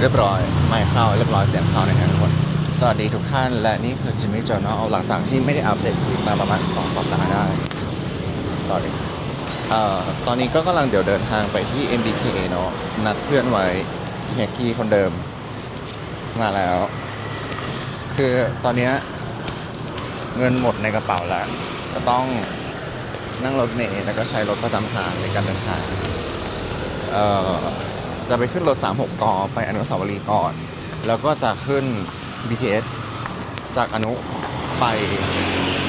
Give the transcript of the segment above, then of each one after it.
เรียบร้อยไม่เข้าเรียบร้อยเสียงเข้านะครับทุกคนสวัสดีทุกท่านและนี่คือ Jimmy Journal หลังจากที่ไม่ได้อัปเดตคลิปมาประมาณสองสัปดาห์ได้ sorry เอ่อตอนนี้ก็กำลังเดี๋ยวเดินทางไปที่ MBK เนาะนัดเพื่อนไว้เฮียกี้คนเดิม มาแล้ว คือตอนนี้เงินหมดในกระเป๋าแล้ว จะต้องนั่งรถเมล์แล้วก็ใช้รถประจำทางในการเดินทางเอ่อ จะไปขึ้นรถ 36 กไปอนุสาวรีย์ก่อน แล้วก็จะขึ้น BTS จากอนุไป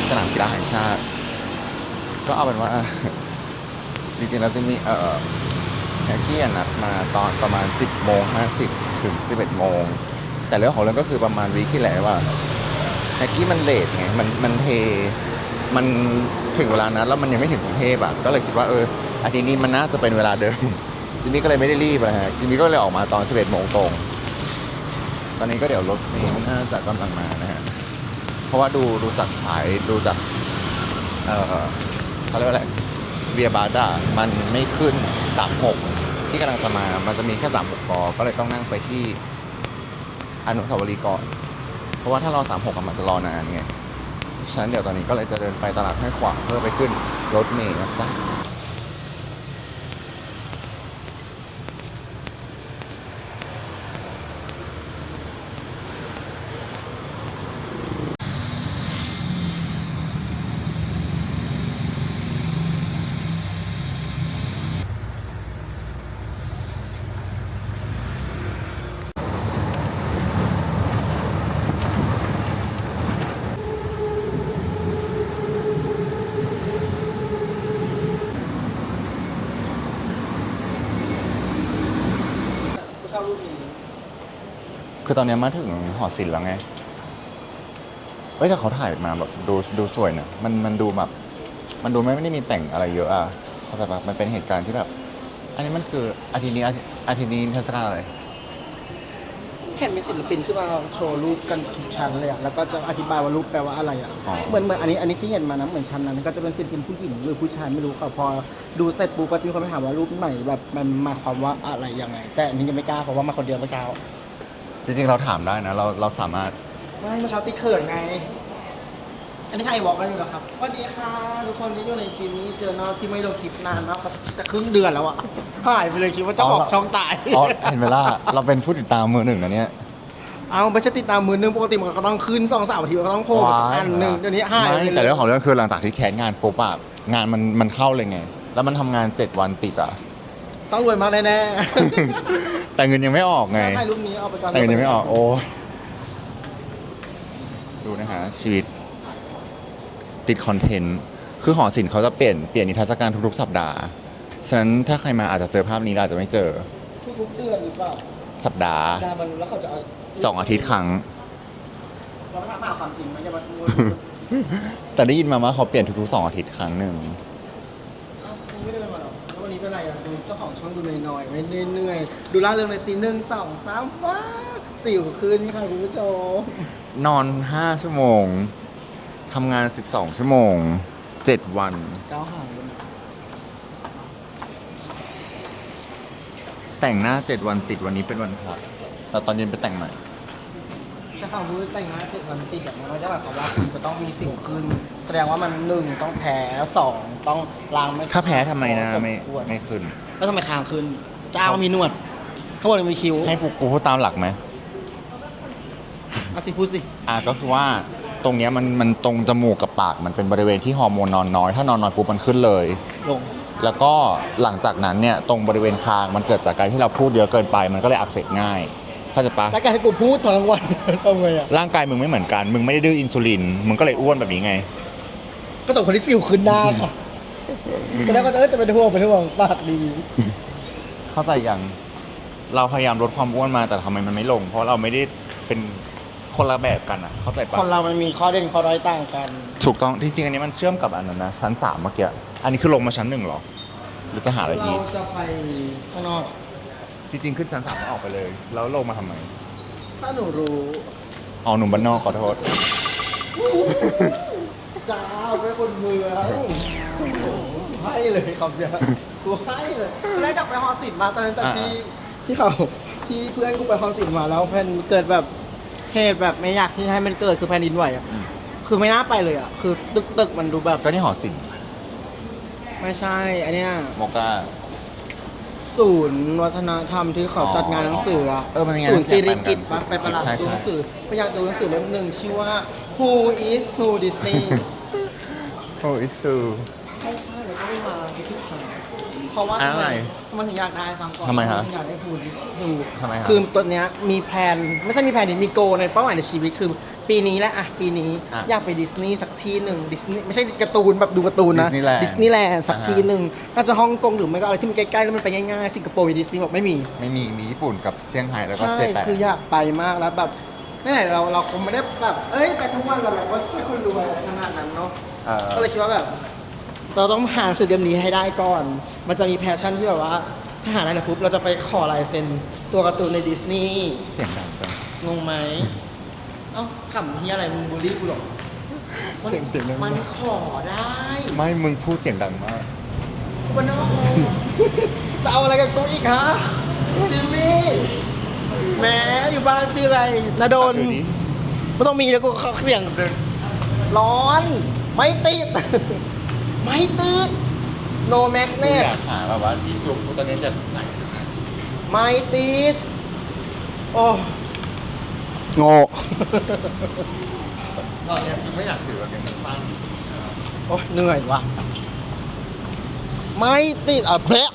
สนามกีฬาแห่งชาติ ก็เอาเป็นว่า จริงๆแล้วจะมีเอ่อแฮกกี้นัดมาตอนประมาณ 10 โมง 50 ถึง 11 โมง แต่เรื่องของเรื่องก็คือประมาณวีคที่แล้วว่าแฮกกี้มันเลทไง มันมันเท มันถึงเวลานั้นแล้วมันยังไม่ถึงกรุงเทพอะ ก็เลยคิดว่าเอออาทิตย์นี้มันน่าจะเป็นเวลาเดิม จิมมี่ก็เลยไม่ได้รีบนะฮะจิมมี่ก็เลยออกมาตอน11โมงตรง ตอนนี้ก็เดี๋ยวรถนี้น่าจะกำลังมานะฮะเพราะว่าดูดูจากสายดูจากเออเขาเรียกว่าอะไรเบียบาร์ดามันไม่ขึ้น 36 ที่กำลังจะมา มันจะมีแค่ 36กก็เลยต้องนั่งไปที่อนุสาวรีย์ก่อน เพราะว่าถ้ารอ 36อะมันจะรอนานไงฉะนั้นเดี๋ยวตอนนี้ก็เลยจะเดินไปตลาดห้วยขวางเพื่อไปขึ้นรถเมล์นะจ๊ะ อบรูปนี้คือตอนนี้มาถึงหอศิลป์แล้วไง เอ้ยแต่เขาถ่ายมาแบบดูดูสวยนะมันมันดูแบบ มันดูไม่ไม่ได้มีแต่งอะไรเยอะอะเข้าใจปะมันเป็นเหตุการณ์ที่แบบ อันนี้มันคืออาทิตย์นี้อาทิอาทิตย์นี้เทศกาลอะไร เห็นมีศิลปินขึ้นมาโชว์รูปกันทุกชั้นเลยอะแล้วก็จะอธิบายว่ารูปแปลว่าอะไรอะอ๋อ เหมือนเหมือนอันนี้อันนี้ที่เห็นมานะเหมือนชั้นนั้น ก็จะเป็นศิลปินผู้หญิงหรือผู้ชายไม่รู้ค่ะพอดูเสร็จปุ๊บก็จะมีคนไปถามว่ารูปใหม่แบบมันหมายความว่าอะไรยังไง แต่อันนี้ยังไม่กล้าเพราะว่ามาคนเดียวเมื่อเช้าจริงๆเราถามได้นะ เราเราสามารถไม่เมื่อเช้าติดเขินไง อันนี้ใครวอล์กกันอยู่เหรอครับสวัสดีค่ะทุกคนที่อยู่ในจีนี้เจอนอที่ไม่ลงคลิปนานมากครับจะครึ่งเดือนแล้วอะหายไปเลยคิดว่าเจะออกช่องตาย อ๋อเห็นเวลาเราเป็นผู้ติดตามมือหนึ่งนะเนี่ย เอาไม่ใช่ติดตามมือนึงปกติมันก็ต้องขึ้นสองสามนาทีมันก็ต้องโผล่มาสักอันหนึ่งเดี๋ยวนี้หายไปไม่ลยแต่เรื่องของเรื่องคือหลังจากที่แคสงานปุ๊บอะงานมันมันเข้าเลยไง แล้วมันทำงานเจ็ดวันติดอะ ต้องรวยมากแน่แต่เงินยังไม่ออกๆไง ถ้าถ่ายรูปนี้เอาไปก่อนแต่เงินยังไม่ออกโอ้ยดูนะฮะชีวิต ติดคอนเทนต์ คือหอศิลป์เขาจะเปลี่ยนเปลี่ยนนิทรรศการทุกๆ สัปดาห์ ฉะนั้นถ้าใครมาอาจจะเจอภาพนี้แล้วอาจจะไม่เจอ ทุกๆเดือนหรือเปล่าสัปดาห์ดามันแล้วเขาจะเอาสองอาทิตย์ครั้ง เราไม่ถามหาความจริงไหมอย่ามาพูดแต่ได้ยินมาว่าเขาเปลี่ยนทุกๆสองอาทิตย์ครั้งหนึ่งเอ้ามึงไม่เดินมาหรอแล้ววันนี้เป็นไรอะดูเจ้าของช่องดูหน่อยๆไม่เหนื่อยๆดูล่าเริงในอยสีหนึ่งสองสามว้าสิวขึ้นค่ะคุณผู้ชม นอนห้าชั่วโมง ทำงานสิบสองชั่วโมงเจ็ดวัน เก้าหางเลยนะแต่งหน้าเจ็ดวันติดวันนี้เป็นวันพระแต่ตอนเย็นไปแต่งใหม่ ใช่ค่ะคุณแต่งงานเจ็ดวันติดแบบนั้นเราจะหมายความว่าคุณจะต้องมีสิวขึ้น แสดงว่ามันหนึ่งต้องแพ้สองต้องล้างไม่ถ้าแพ้ทำไมนะ ไม่สควรไม่ขึ้น แล้วทำไมคางขึ้นจ้างมีหนวดข้างบนมีคิ้วให้กูกูพูดตามหลักไหม เอาสิพูดสิ อะก็คือว่า ตรงเนี้ยมันมันตรงจมูกกับปากมันเป็นบริเวณที่ฮอร์โมนนอนน้อย ถ้านอนน้อยปุ๊บมันขึ้นเลย ลง แล้วก็หลังจากนั้นเนี่ยตรงบริเวณคางมันเกิดจากการที่เราพูดเยอะเกินไป มันก็เลยอักเสบง่ายเข้าใจปะแล้วการที่กูพูดทั้งวัน ทำไงอะร่างกายมึงไม่เหมือนกัน มึงไม่ได้ดื้ออินซูลินมึงก็เลยอ้วนแบบนี้ไง ก็ส่งคนที่สิวขึ้นหน้าค่ะก็ได้ก็จะเอ้ยจะเป็นห่วงเป็นห่วงปากดีเข้าใจยังเราพยายามลดความอ้วนมาแต่ทำไมมันไม่ลง เพราะเราไม่ได้เป็น คนละแบบกันอะเข้าใจปะคนเรามันมีข้อเด่นข้อด้อยต่างกัน ถูกต้องจริงๆอันนี้มันเชื่อมกับอันนั้นนะชั้นสามเมื่อกี้อันนี้คือลงมาชั้นหนึ่งเหรอ หรือจะหาอะไรเราอีกจะไปข้างนอกอะจริงๆขึ้นชั้นสามแล้วออกไปเลย แล้วลงมาทำไมถ้าหนูรู้เอาหนุ่มบ้านนอกขอโทษ จ้าเป็นคนเมืองโอ้โหให้เลยคำเดียวกูให้เลยก็ได้กลับไปฮอสิทธิ์มาตอนนั้นแต่ที่ที่เขาที่เพื่อนกูไปคอนสิทมาแล้วแผ่นเกิดแบบ เหตุแบบไม่อยากที่ให้มันเกิดคือแผ่นดินไหวอะคือไม่น่าไปเลยอะคือตึกตึกๆมันดูแบบก็นี่หอศิลป์ไม่ใช่ อันเนี้ยโมกาศูนย์วัฒนธรรมที่เขาจัดงานหนังสืออะเออมันมีงานศูนย์สิริกิตหนังสือปะไปประหลาดใช่ดูใช่หนังสือไปอยากดูหนังสือเล่มหนึ่งชื่อว่า Who is Who Disney โอ้อิสูใช่ใช่แล้วก็ไม่มาที่ทางเพ ราะว่าทำอะไรทำไมถึงอยากได้ฟังก่อนทำไมฮะถึงอยากได้ Who Disney ทำไมฮะคือตัวเนี้ยมีแพลนไม่ใช่มีแพลนดิมีโกในเป้าหมายในชีวิตคือ ปีนี้แหละอะปีนี้อะอยากไปดิสนีย์สักที่หนึ่งดิสนีย์ไม่ใช่การ์ตูนแบบดูการ์ตูนนะ Disneyland ดิสนีย์แลนด์สักอ่าฮะ ที่หนึ่งน่าจะฮ่องกงหรือไม่ก็อะไรที่มันใกล้ๆแล้วมันไปง่ายๆสิงคโปร์ดิสนีย์บอกไม่มี ไม่มีมีญี่ปุ่นกับเชียงไฮ้แล้วก็ใช่ เจ็ดแปดคืออยากไปมากแล้วแบบนี่นแหละเราเราคงไม่ได้แบบ เอ้ยไปทั้งวันเราเราก็ใช่คนรวยอะไรขนาดนั้นเนาะ เออ ก็เลยคิดว่าแบบ เราต้องหาหนังสือเล่มนี้ให้ได้ก่อน มันจะมีแพชชั่นที่แบบว่า ถ้าหาได้แล้วปุ๊บเราจะไปขอลายเซ็นตัวการ์ตูนในดิสนีย์เสียงดังจังงงไหมเอ้าขำที่อะไรมึงบูลลี่กูเหรอมันเสียงเสียงดังมันขอได้ไม่มึงพูดเสียงดังมากวันนอกจะเอาอะไรกับกูอีกฮะจิมมี่แหมอยู่บ้านชื่ออะไรนาดนเดี๋ยวนี้ไม่ต้องมีแล้วกูเขาเบี่ยงร้อน ไม่ติด ไม่ติด no กู magnet อยากหาแบบว่าที่จุกกูตอนนี้จะใส่ไม่ติด โอ้โง่ตอนนี้ไม่อยากถือแบบนี้มันสั้นโอ้เหนื่อยว่ะ ไม่ติดอะเพะ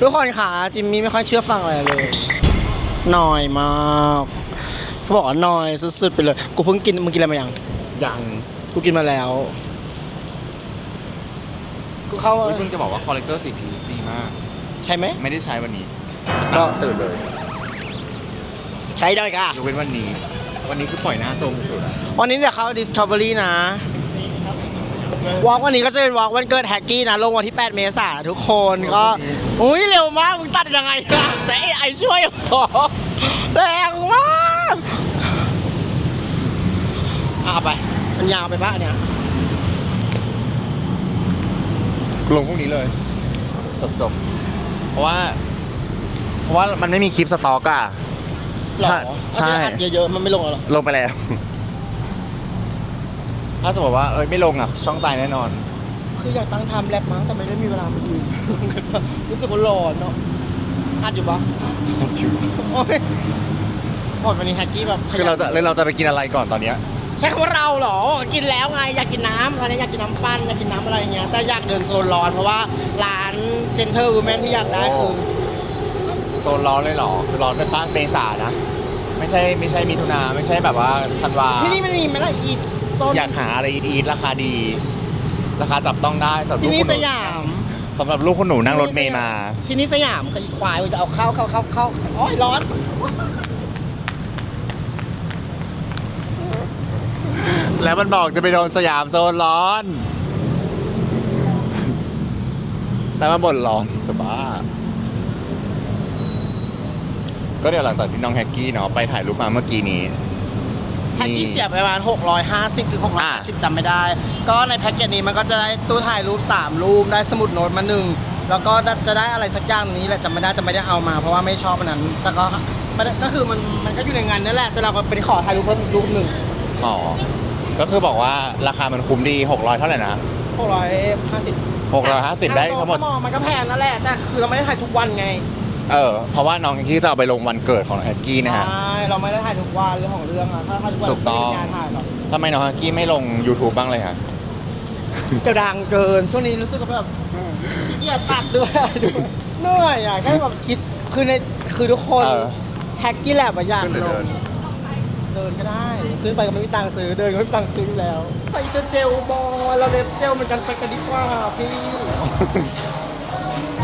ทุกคนค่ะจิมมี่ไม่ค่อยเชื่อฟังอะไรเลยหน่อยมากเขาบอกว่าหน่อยสุดๆไปเลย กูเพิ่งกินมึงกินอะไรมายังยังกูกินมาแล้ว กูเข้าเฮ้ยเพิ่งจะบอกว่าคอลเลกเตอร์สีพีดีมาก ใช่ไหม ไม่ได้ใช้วันนี้ก็ ตื่นเลยใช้ได้ค่ะ ยกเว้นวันนี้ วันนี้คือปล่อยหน้าโซมสุดอะวันนี้เดี๋ยวเข้า Discovery นะวอล์กวันนี้ก็จะเป็นวอล์กวันเกิดแฮกกี้นะลงวันที่ 8 เมษายนนะทุกคนก็อุ้ยเร็วมาก มึงตัดยังไงล่ะจะไอช่วยเหรอแรงมากอะเอาไป มันยาวไปปะเนี่ย ลงพรุ่งนี้เลยจบจบเพราะว่าเพราะว่ามันไม่มีคลิปสต็อกอะ หรอใช่ ถ้าอัดเยอะๆมันไม่ลงหรอลงไปแล้ว ถ้าสมมติว่าเอ้ยไม่ลงอะ ช่องตายแน่นอน คืออยากตั้งไทม์แลปมั้งแต่ไม่ได้มีเวลาไปอื่นรู้สึกว่าร้อนเนาะอัดอยู่ปะโอ้ยหมดวันนี้แฮกกี้แบบคือเราจะเลยเราจะไปกินอะไรก่อนตอนเนี้ย ใช้คำว่าเราเหรอ กินแล้วไงอยากกินน้ำตอนนี้อยากกินน้ำปั้นอยากกินน้ำอะไรอย่างเงี้ยแต่อยากเดินโซนร้อนเพราะว่าร้านเจนเทอร์วูแมนที่อยากได้คือโซนร้อนเลยเหรอ คือร้อนเป็นป้างเมษานะ ไม่ใช่ไม่ใช่มิถุนาไม่ใช่แบบว่าธันวา ที่นี่มันมีไหมล่ะอีทโซนอยากหาอะไรอีทๆราคาดี ราคาจับต้องได้สำหรับที่ลูกนี่คุณหสนูยามสำหรับลูกคุณหนูนั่งรถเมย์มา ที่นี่สยามคืออีควายมันจะเอาเข้าเข้าเข้าเข้าโอ้ยร้อน แล้วมันบอกจะไปโดนสยามโซนร้อนแล้วมันบ่นร้อนจะบ้า ก็เดี๋ยวหลังจากที่น้องแฮกกี้เนาะไปถ่ายรูปมาเมื่อกี้นี้ แพ็กกี้เสียไปประมาณ 650ถึงอ่า650จำไม่ได้ ก็ในแพ็กเกจนี้มันก็จะได้ตู้ถ่ายรูป 3 รูป ได้สมุดโน้ตมาหนึ่ง แล้วก็จะได้อะไรสักอย่างนี้แหละจำไม่ได้แต่ไม่ได้เอามา เพราะว่าไม่ชอบอันนั้น แต่ก็ไม่ได้ก็คือมันมันก็อยู่ในงานนั่นแหละ แต่เราก็เป็นขอถ่ายรูปเพิ่มอีกรูปหนึ่ง อ๋อ ก็คือบอกว่าราคามันคุ้มดี 600 เท่าไหร่นะ 650 650 ได้ทั้งหมดถ้ามองมันก็แพงนั่นแหละ แต่คือเราไม่ได้ถ่ายทุกวันไงเออ เพราะว่าน้องแฮกกี้จะเอาไปลงวันเกิดของน้องแฮกกี้นะฮะ ใช่เราไม่ได้ถ่ายทุกวันเรื่องของเรื่องอะถ้าถ่ายทุกวันถูกต้อง ไม่มีงานถ่ายหรอกทำไมน้องแฮกกี้ไม่ลง YouTube บ้างเลยฮะ จะดังเกิน ช่วงนี้รู้สึกว่าแบบขี้เกียจตัดด้วยด้วยเหนื่อยอะแค่แบบคิด คือใน คือทุกคนเออ แฮกกี้แลบอะอยากขึ้นหรือลเดิงน เดินก็ได้ขึ้นไปก็ไม่มีตังค์ซื้อเดินก็ไม่มีตังค์ซื้ออยู่แล้ว ไปเจอเจลบอยเราเล็บเจลเหมือนกันไปกันดีกว่าพี่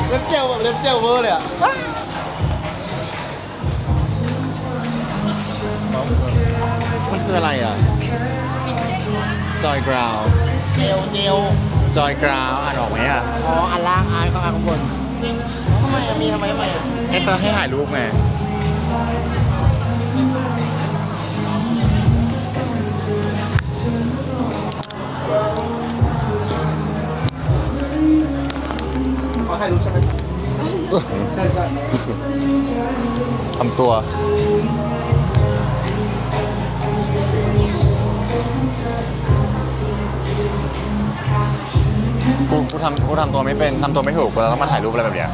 เล็บเจลแบบเล็บเจลเวอร์เลยอะมันคืออะไรอะจอยกราวเจลเจลจอยกราวอ่านออกไหมอะอ๋ออันล่างอันข้างล่างข้างบนทำไมอะมีทำไมทำไมอะให้เปิดให้ถ่ายรูปไง ขอถ่ายรูปใช่ไหมใช่ใช่ทำตัว กูกูทำกูทำตัวไม่เป็นทำตัวไม่ถูกเราต้องมาถ่ายรูปอะไรแบบเนี้ย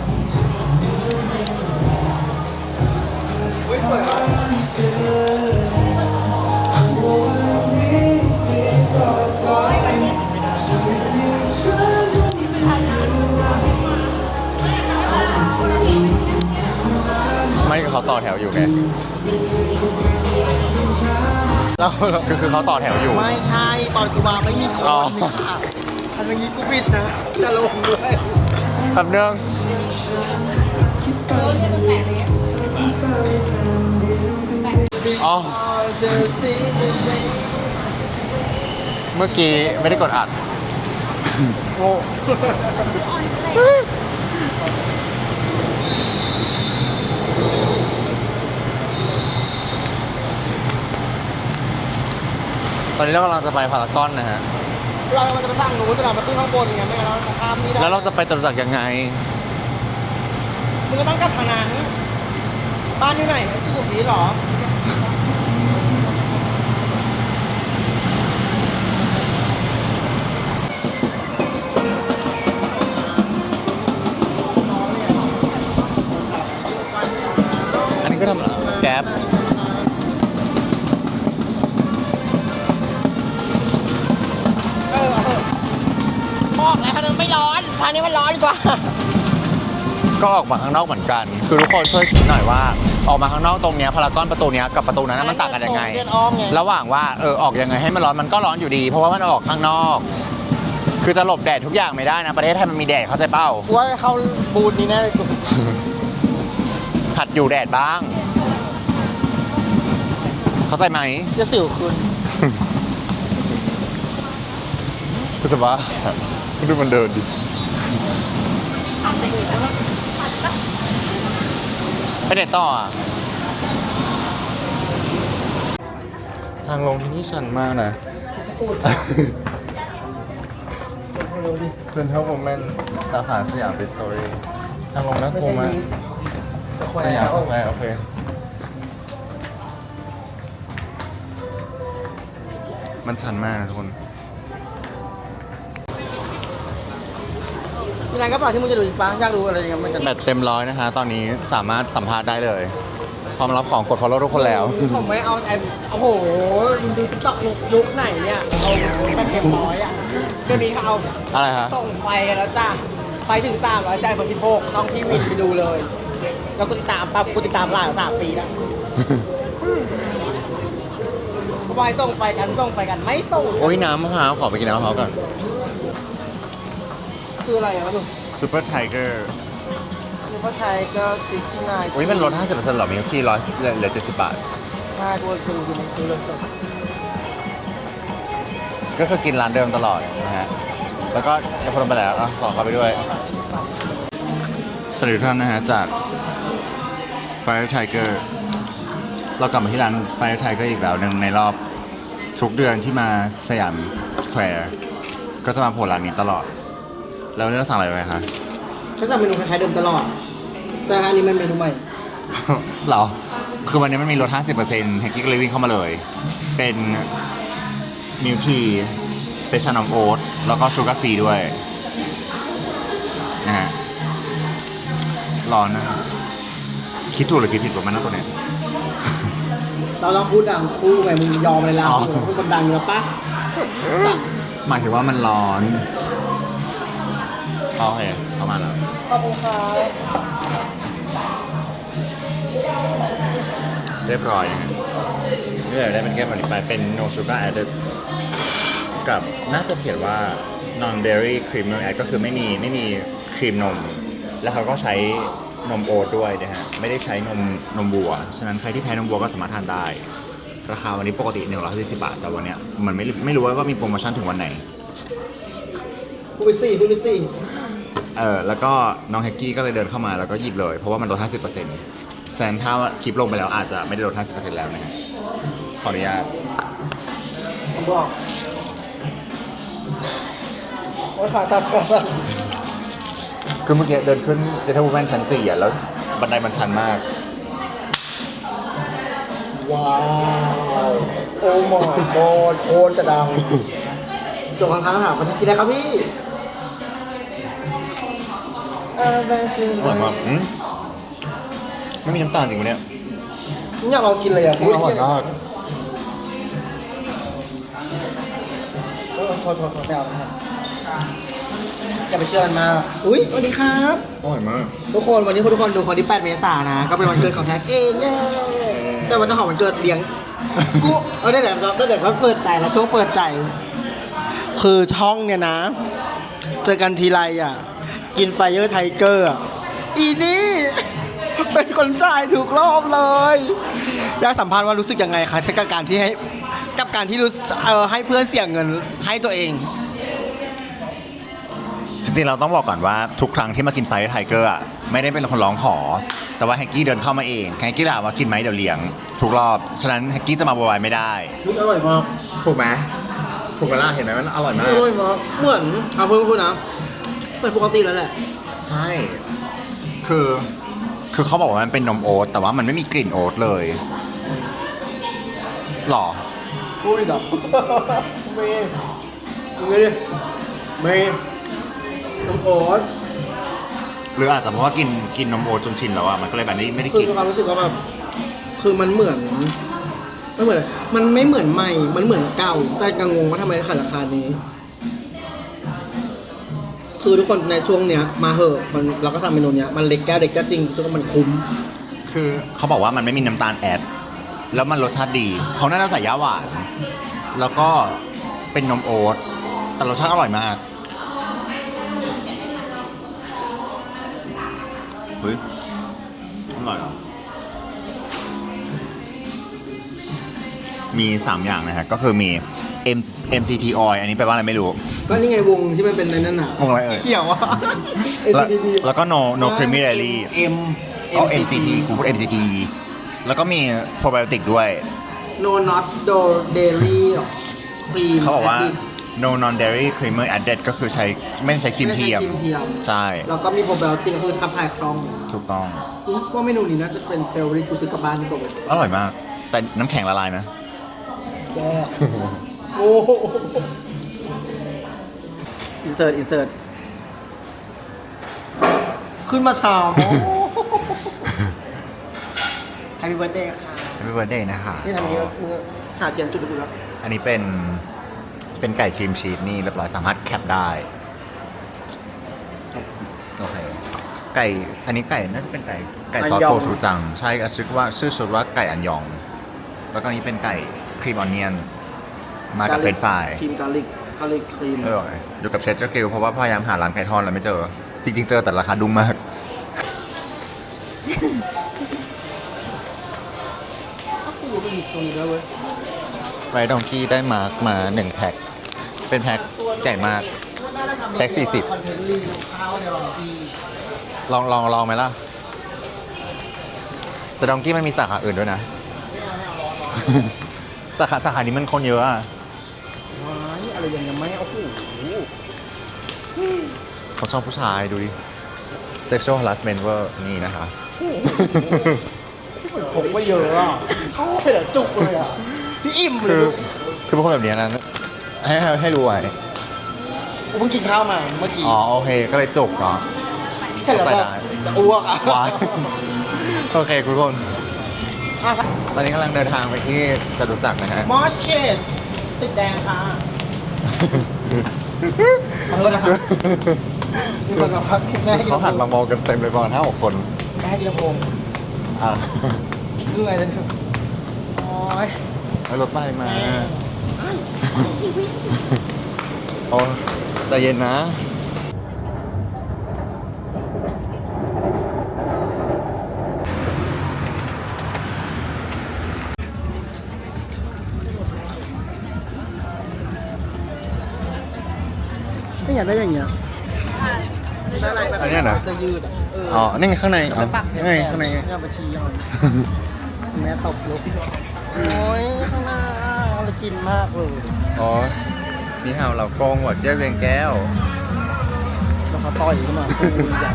เฮ้ยสวยมาก ไม่คือเขาต่อแถวอยู่ไงเราเราคือคือเขาต่อแถวอยู่ ไม่ใช่ตอนกูมาไม่มีคอ๋อนค่ะอันนี้กูปิดนะ จะลงด้วยแป๊บนึงอ๋อเมื่อกี้ไม่ได้กดอัดโอ้ ตอนนี้เรากำลังจะไปพารากอนนะฮะ เรามันจะไปฝั่งนู้นแต่เรามาขึ้นข้างบนไงไม่งั้นเราจะข้ามนี่ได้แล้วเราจะไปจตุจักรยังไง มึงก็ต้องกลับทางนั้น บ้านอยู่ไหนไอ้สุขุมวิทเหรอ อันนี้ก็ทำแก๊ปเออเอาเถอะบอกแล้วทางนั้นไม่ร้อน ทางนี้มันร้อนกว่า ก็ออกมาข้างนอกเหมือนกัน คือทุกคนช่วยคิดหน่อยว่า ออกมาข้างนอกตรงเนี้ยพารากอนประตูเนี้ยกับประตูนั้นนะมันต่างกันยังไง เดินอ้อมไง ระหว่างว่าเออออกยังไงให้มันร้อนมันก็ร้อนอยู่ดี เพราะว่ามันออกข้างนอก คือจะหลบแดดทุกอย่างไม่ได้นะ ประเทศไทยมันมีแดดเข้าใจเป้ากูว่าเข้าบูธนี้แน่เลยกู หัดอยู่แดดบ้าง เข้าใจไหมจะสิวคุณคุณสบาดูมันเดินดิ ไปไหนต่ออะ ทางลงที่นี่ชันมากนะสกูดให้ดูดิเซ็นทรัลโมเมนต์สาขาสยามบิสตอรี่ทางลงน่ากลัวมากสแควสยามร์สแควร์โอเค มันชันมากนะทุกคนที่ไหนก็เปล่าที่มึงจะดูอีกปะอยากดูอะไรอย่างเงี้ยมันจะแบตเต็มร้อยนะคะ ตอนนี้สามารถสัมภาษณ์ได้เลยพร้อมรับของกด follow ทุกคนแล้ว ผมไม่เอาไอ้โอ้โหมึงดูติ๊กต็อกยุคไหนเนี่ยเอาแป้นเต็มร้อยอะเดี๋ยวนี้เขาเอาอะไรคะส่งไฟกันแล้วจ้าไฟถึงสามร้อยใจกว่าสิบหกช่องพี่วินไปดูเลย แล้วกูติดตามปั๊บกูติดตามหลายสามปีแล้ว กูบอกให้ส่งไฟกันส่งไฟกันไม่ส่งโอ้ยน้ำมะพร้าวขอไปกินน้ำมะพร้าวก่อนคืออะไรอะลูก Super Tiger คือพ่อชายก็ซิกซี่นายอุ้ยมันลด50%เหรอมิลจีร้อยเหลือ70 บาท ใช่กูดูดูดูเลยสดก็คือกินร้านเดิมตลอดนะฮะ แล้วก็จะพลไปแล้วอะขอเข้าไปด้วย สวัสดีทุกท่านนะฮะ จาก Fire Tiger เรากลับมาที่ร้าน Fire Tiger อีกแล้วหนึ่งในรอบ ทุกเดือนที่มาสยามสแควร์ก็จะมาโผล่ร้านนี้ตลอด แล้ววันนี้เราสั่งอะไรไปคะก็จะเมนูคล้ายๆเดิมตลอด แต่อันนี้มันเมนูใหม่ เหรอ คือวันนี้มันมีลด 50%แฮกกี้ก็เลยวิ่งเข้ามาเลย เป็นมิลทีเป็นชานมโอ๊ตแล้วก็ชูการ์ฟรีด้วยนะฮะร้อนนะ คิดถูกหรือคิดผิดวะมันนั่นตัวเนี้ย เราลองพูดดังคู่ไงมึงยอมเลยแล้วอ๋อ พูดคนดังอยู่แล้วปะหมายถึงว่ามันร้อนโอเคเอามาแล้ว ขอบคุณครับเรียบร้อยนะฮะนี่เลยได้เป็นแก้วแบบนี้ไปเป็น no sugar added กับน่าจะเขียนว่า non dairy cream milk add ก็คือไม่มีไม่มีครีมนม แล้วเขาก็ใช้ นมโอ๊ตด้วยนะฮะไม่ได้ใช้นมนมวัว ฉะนั้นใครที่แพ้นมวัวก็สามารถทานได้ ราคาวันนี้ปกติ140บาท แต่วันเนี้ยมันไม่ไม่รู้ว่ามีโปรโมชั่นถึงวันไหน พูดไปสี่พูดไปสี่เออแล้วก็น้องแฮกกี้ก็เลยเดินเข้ามาแล้วก็หยิบเลย เพราะว่ามันลด 50%แซนถ้าคลิปลงไปแล้วอาจจะไม่ได้ลด 50%แล้วนะฮะขออนุญาตผมบอกโอ้ยขาตัดก่อน คือเมื่อกี้เดินขึ้นเดทเวอร์แมนชั้นสี่อะแล้วบันไดมันชันมาก ว้าว โอ้มอยโคตรโคตรจะดังตัวข้างๆถามเขาจะกินอะไรครับพี่เออแบชื่ออร่อยมากอืมไม่มีน้ำตาลจริงปะเนี่ยอยากลองกินเลยอะอร่อยมากเออโทษโทษโทษไม่เอานะครับ อย่าไปเชื่อมันมากอุ้ยสวัสดีครับ อร่อยมาก ทุกคนวันนี้ทุกคนดูคนที่8เมษายนนะ ก็เป็นวันเกิดของแท็กเองเย้แต่วันเจ้าของวันเกิดเลี้ยงกูเอาได้แต่ได้แต่เขาเปิดใจแล้วช่วงเปิดใจ คือช่องเนี่ยนะ เจอกันทีไรอะ กินไฟเยอร์ไทเกอร์อีนี่ เป็นคนจ่ายถูกรอบเลยอยากสัมภาษณ์ว่ารู้สึกยังไงคะกับการที่ให้กับการที่รู้สึกเออให้เพื่อนเสี่ยงเงินให้ตัวเอง จริงๆเราต้องบอกก่อนว่าทุกครั้งที่มากินไฟไทเกอร์อะไม่ได้เป็นคนร้องขอ แต่ว่าแฮกกี้เดินเข้ามาเองแฮกกี้ถามว่ากินไหมเดี๋ยวเลี้ยงทุกรอบฉะนั้นแฮกกี้จะมาบวายไม่ได้รู้อร่อยมากถูกไหมถูกไหมล่ะเห็นไหมมันอร่อยมาก อร่อยมากเหมือนเอาเพิ่งพูดนะเหมือนปกติแล้วแหละใช่ คือ คือเขาบอกว่ามันเป็นนมโอ๊ตแต่ว่ามันไม่มีกลิ่นโอ๊ตเลยหรอ พูดอีกเหรอเมย์มึงไงดิเมย์ น้ำโอ๊ตหรืออาจจะเพราะว่ากินกินนมโอ๊ตจนชินแล้วอะมันก็เลยแบบนี้ไม่ได้คืกอลิ่นมีความรู้สึกว่าแบบคือมันเหมือนไม่เหมือนอะไรมันไม่เหมือนใหม่ มันเหมือนเก่า แต่กังงงว่าทำไมขายราคานี้ คือทุกคนในช่วงเนี้ย มาเหอะมันเราก็สั่งเมนูเนี้ยมันเล็กแก้วเล็กก็จริงทุกคนมันคุ้ม คือเขาบอกว่ามันไม่มีน้ำตาลแอด แล้วมันรสชาติดี เขาน่าจะใส่ยาหวาน แล้วก็เป็นนมโอ๊ตแต่รสชาติอร่อยมาก ฮ้ยอร่อยเหรอมี 3 อย่างนะฮะ ก็คือมี M MCT oil อันนี้แปลว่าอะไรไม่รู้ ก็นี่ไงวงที่มันเป็นในนั้นอะวงอะไรเอ่ย เกี่ยวอะแล้ว NCT แล้วก็ no no creamy dairy M ก็ MCT กูพูด MCT แล้วก็มีโปรไบโอติกด้วย no not do dairy หรอครีมเขาบอกว่า no non dairy creamer added ก็คือใช้ไม่ได้ใช้ครีมเทียมครีมเทียมใช่ แล้วก็มีโปรไบโอติกก็คือทำถ่ายคล่องถูกต้องอุ๊ยว่าเมนูนี้น่าจะเป็นเฟลริกูซื้อกลับบ้านดีกว่าเว้ยอร่อยมาก แต่น้ำแข็งละลายนะแกโอ้โหอินเสิร์ตอินเสิร์ตขึ้นมาเช้าแฮปปี้เบิร์ดเดย์ค่ะ Happy birthday นะคะนี่ทำนี้แล้วมือหาเทียนจุดดูแล้วอันนี้เป็น เป็นไก่ครีมชีสนี่เรียบร้อยสามารถแคปได้ โอเค ไก่ อันนี้ไก่น่าจะเป็นไก่ไก่ซอสโทชูจัง ใช่ชื่อว่าชื่อชุดว่าไก่อันยอง แล้วก็อันนี้เป็นไก่ครีมออนเนียน มากับเฟรนช์ฟราย ครีมกาลิกกาลิกครีมอร่อยอยู่กับเชฟเจอร์กิลเพราะว่าพยายามหาร้านไก่ทอดแล้วไม่เจอ จริง ๆ เจอแต่ราคาดุ้งมากอ้าวกูรู้เป็นมีตรงนี้ด้วยเว้ย ไฟดองกี้ได้มาร์กมาหนึ่งแพ็ค เป็นแพ็คใหญ่มากแพ็ค40คอนเทนต์รีวิวข้าวในรองทีลองลองลองไหมล่ะ แต่ดองกี้มันมีสาขาอื่นด้วยนะ สาขาสาขานี้มันคนเยอะอะว้ายอะไรอย่างเงี้ยไม่โอ้โหเขาชอบผู้ชายดูดิ sexual harassment เวอร์นี่นะคะผมก็เยอะอะชอบไปเหรอจุกเลยอะ พี่อิ่มเลคืยอลูกคือเป็นคนแบบเนี้ยนะให้ให้ให้รู้ไว้ผมเพิ่งกินข้าวมาเมื่อกี้อ๋อโอเคก็เลยจบเนาะ เห็นแล้วแบบเข้าใจได้จะอ้วกอะว้ายโอเคคุณผู้ชมอะครับตอนนี้กำลังเดินทางไปที่จตุจักรนะฮะ มอสเชดติดแดงค่ะขอโทษนะครับมีคนมาพักแม่ให้กินเขาหันมามองกันเต็มเลยประมาณห้าหกคน แม่ให้กินลำโพงอะเหนื่อยเลยโอ้ย แล้วรถไปมาโอ้ใจเย็นนะไม่อยากได้อย่างเงี้ยได้อะไรแบบอันเนี้ยเหรอจะยืดอะเอออ๋อนี่ไงข้างในอ๋อปักนี่ไงข้างใน เนี่ยเอาไปชี้ยังไงแม่ตบลุก โอ้ยข้างหน้าเอาเลยกินมากเลยอ๋อนี่ฮาวเรากงหัวเจ๊ยเวียงแก้วแล้วเขาต่อยขึ้นมาปูใหญ่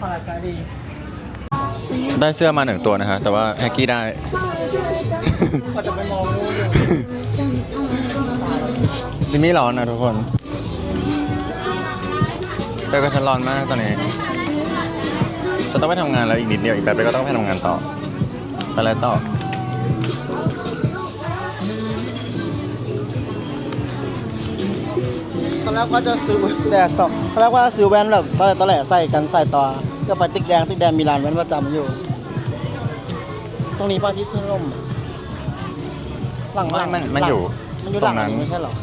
พอละใจดีได้เสื้อมาหนึ่งตัวนะฮะแต่ว่าแฮกกี้ได้ ก็จะไม่มองนู่นเลยจิมมี่ร้อนนะทุกคน เปก็ฉันร้อนมากตอนนี้ ฉันต้องไปทำงานแล้วอีกนิดเดียวอีกแป๊บเดียวก็ต้องไปทำงานต่อ ไปอะไรต่อ ตอนแรกก็จะซื้อแต่สองตอนแรกว่าซื้อแว่นแบบตอนแรกตอนแรกใส่กันใส่ต่อก็ไปติ๊กแดงติ๊กแดงมีร้านแว่นประจำอยู่ ตรงนี้ป้าที่ขึ้นร่มหลังไม่หลังมันมันอยู่ มันอยู่ตหรลังงนั้นนี้ไม่ใช่เหรอ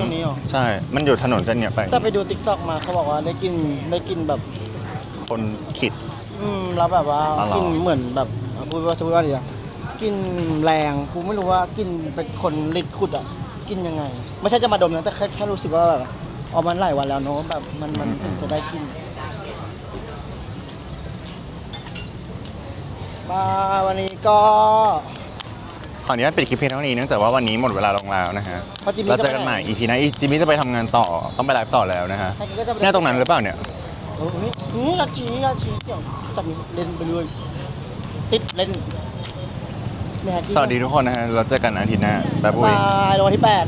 ตรงนี้เหรอ ใช่ มันอยู่ถนนเส้นเนี้ยไป แต่ไปดูติ๊กต็อกมาเขาบอกว่าได้กินได้กินแบบ คนขิด อืมแล้วแบบว่าอ๋อเหรอกินเหมือนแบบอะพูดว่าจะพูดว่าอะไรอะกินแรงกูไม่รู้ว่ากินเป็นคนลิดขุดอะกินยังไง ไม่ใช่จะมาดมนะแต่แค่แค่รู้สึกว่าแบบออกมันหลายวันแล้วเนอะแบบมันมันถึงจะได้กินมาวันนี้ก็ ขออนุญาตปิดคลิปเพียงเท่านี้เนื่องจากว่าวันนี้หมดเวลาลงแล้วนะฮะเพราะจิมมี่เราเจอกันใหม่ EP หนะจิมมี่จะไปทำงานต่อต้องไปไลฟ์ต่อแล้วนะฮะให้กินก็จะไป เนี่ยตรงนั้นหรือเปล่าเนี่ยเออนี่นี่อาชีอาชีเสี่ยงสับเล่นไปเลยติดเล่นไม่ให้กินสวัสดีทุกคนนะฮะเราเจอกันอาทิตย์หน้าบ๊ายบาย บายวันที่แปด